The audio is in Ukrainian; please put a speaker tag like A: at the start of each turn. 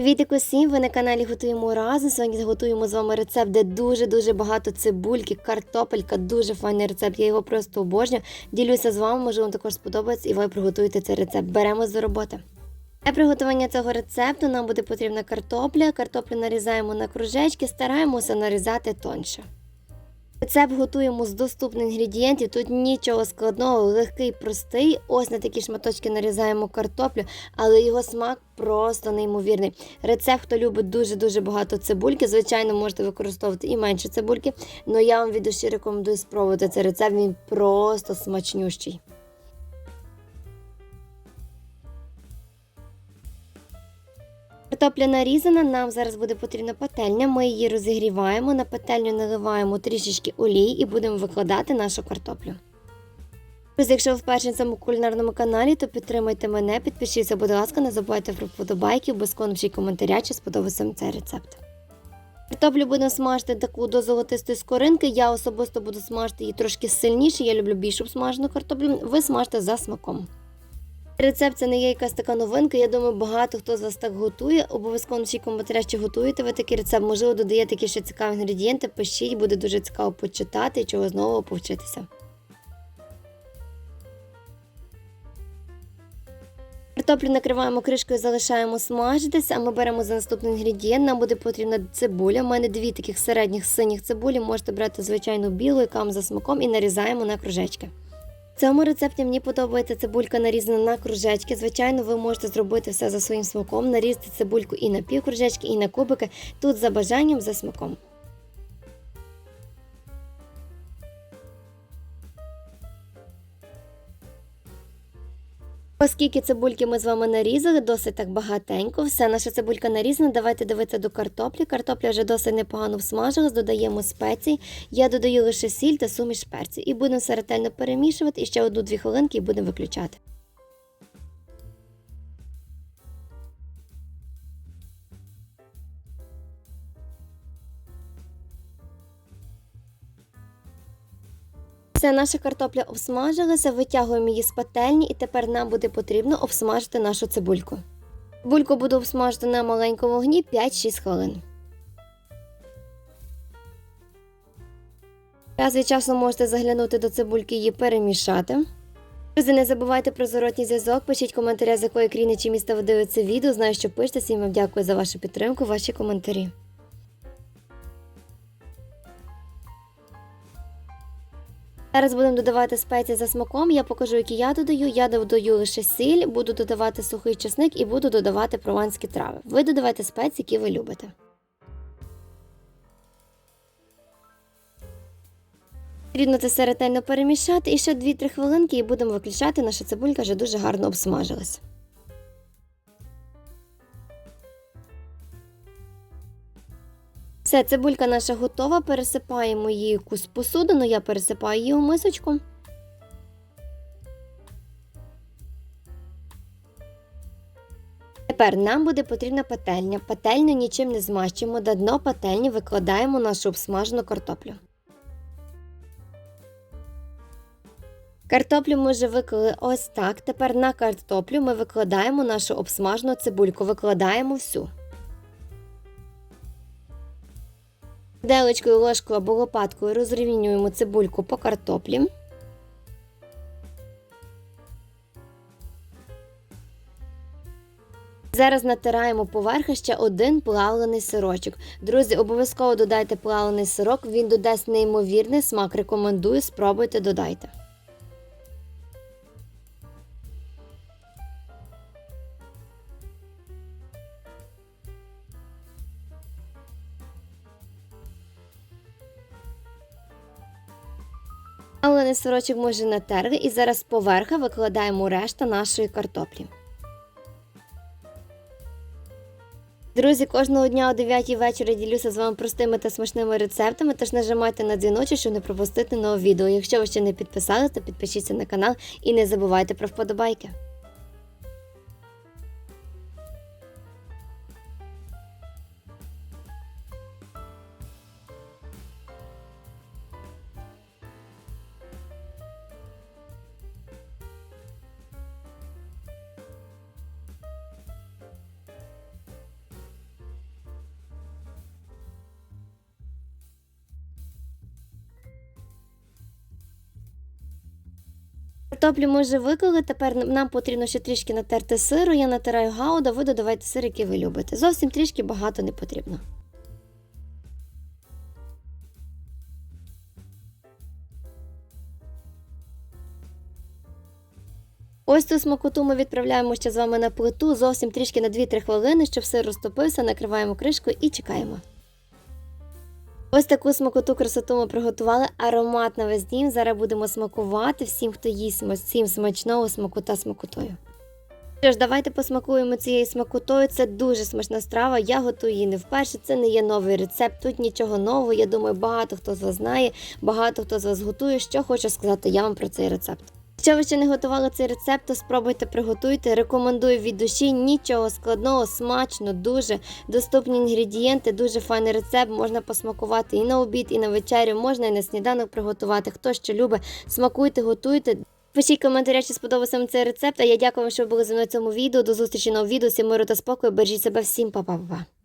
A: Привіт усім! Ви на каналі Готуємо разом. Сьогодні готуємо з вами рецепт, де дуже-дуже багато цибульки, картопелька, дуже файний рецепт. Я його просто обожнюю. Ділюся з вами, може вам також сподобається, і ви приготуєте цей рецепт. Беремось до роботи. Для приготування цього рецепту нам буде потрібна картопля. Картоплю нарізаємо на кружечки, стараємося нарізати тоньше. Рецепт готуємо з доступних інгредієнтів. Тут нічого складного, легкий, простий. Ось на такі шматочки нарізаємо картоплю, але його смак просто неймовірний. Рецепт, хто любить дуже-дуже багато цибульки, звичайно, можете використовувати і менше цибульки, але я вам від душі рекомендую спробувати цей рецепт, він просто смачнющий. Картопля нарізана, нам зараз буде потрібна пательня. Ми її розігріваємо, на пательню наливаємо трішечки олії і будемо викладати нашу картоплю. Друзі, якщо ви вперше на цьому кулінарному каналі, то підтримайте мене, підпишіться, будь ласка, не забувайте про вподобайки, обов'язково напишіть коментаря, чи сподобався вам цей рецепт. Картоплю будемо смажити таку до золотистої скоринки. Я особисто буду смажити її трошки сильніше. Я люблю більшу смажену картоплю. Ви смажте за смаком. Рецепт це не є якась така новинка. Я думаю, багато хто з вас так готує. Обов'язково напишіть коментаря, чи готуєте ви такий рецепт. Можливо, додаєте якісь ще цікаві інгредієнти. Пишіть, буде дуже цікаво почитати і чого знову повчитися. Картоплю накриваємо кришкою, залишаємо смажитися, а ми беремо за наступний інгредієнт. Нам буде потрібна цибуля. У мене дві таких середніх синіх цибулі. Можете брати звичайну білу, яка вам за смаком, і нарізаємо на кружечки. Цьому рецепті мені подобається цибулька нарізана на кружечки. Звичайно, ви можете зробити все за своїм смаком, нарізати цибульку і на півкружечки, і на кубики. Тут за бажанням, за смаком. Оскільки цибульки ми з вами нарізали, досить так багатенько. Все, наша цибулька нарізана. Давайте дивитися до картоплі. Картопля вже досить непогано всмажилась, додаємо спеції. Я додаю лише сіль та суміш перців. І будемо все ретельно перемішувати. І ще одну-дві хвилинки і будемо виключати. Все, наша картопля обсмажилася, витягуємо її з пательні, і тепер нам буде потрібно обсмажити нашу цибульку. Цибульку буду обсмажити на маленькому вогні 5-6 хвилин. Час від часу можете заглянути до цибульки і її перемішати. Друзі, не забувайте про зворотній зв'язок, пишіть коментаря, з якої країни чи міста ви дивитеся відео. Знаю, що пишете, всім вам дякую за вашу підтримку, ваші коментарі. Зараз будемо додавати спеції за смаком. Я покажу, які я додаю. Я додаю лише сіль, буду додавати сухий чесник і буду додавати прованські трави. Ви додавайте спеції, які ви любите. Потрібно це все ретельно перемішати і ще 2-3 хвилинки і будемо виключати. Наша цибулька вже дуже гарно обсмажилась. Все, цибулька наша готова. Пересипаємо її якусь посудину. Я пересипаю її у мисочку. Тепер нам буде потрібна пательня. Пательню нічим не змащуємо. На дно пательні викладаємо нашу обсмажену картоплю. Картоплю ми вже виклали ось так. Тепер на картоплю ми викладаємо нашу обсмажену цибульку, викладаємо всю. Делочкою, ложкою або лопаткою розрівнюємо цибульку по картоплі. Зараз натираємо поверху ще один плавлений сирочок. Друзі, обов'язково додайте плавлений сирок, він додасть неймовірний смак. Рекомендую, спробуйте, додайте. Плавлений сорочок ми вже натерли і зараз поверха викладаємо решта нашої картоплі. Друзі, кожного дня о 9 вечора ділюся з вами простими та смачними рецептами, тож нажимайте на дзвіночок, щоб не пропустити нове відео. Якщо ви ще не підписалися, то підпишіться на канал і не забувайте про вподобайки. Картоплю ми вже виклали, тепер нам потрібно ще трішки натерти сиру. Я натираю гауда, ви додавайте сир, який ви любите. Зовсім трішки багато не потрібно. Ось цю смакоту ми відправляємо ще з вами на плиту зовсім трішки на 2-3 хвилини, щоб сир розтопився, накриваємо кришкою і чекаємо. Ось таку смакоту красоту ми приготували. Аромат на весь дім. Зараз будемо смакувати всім, хто їсть всім смачного смакота смакотою. Що ж, давайте посмакуємо цією смакотою. Це дуже смачна страва. Я готую її не вперше. Це не є новий рецепт. Тут нічого нового. Я думаю, багато хто з вас знає, багато хто з вас готує. Що хочу сказати я вам про цей рецепт. Якщо ви ще не готували цей рецепт, то спробуйте приготуйте. Рекомендую від душі. Нічого складного, смачно, дуже доступні інгредієнти, дуже файний рецепт. Можна посмакувати і на обід, і на вечерю, можна і на сніданок приготувати. Хто що любить, смакуйте, готуйте. Пишіть коментарі, чи сподобався вам цей рецепт. А я дякую вам, що ви були зі мною в цьому відео. До зустрічі на відео. Всім миру та спокою. Бережіть себе всім, па-па-па.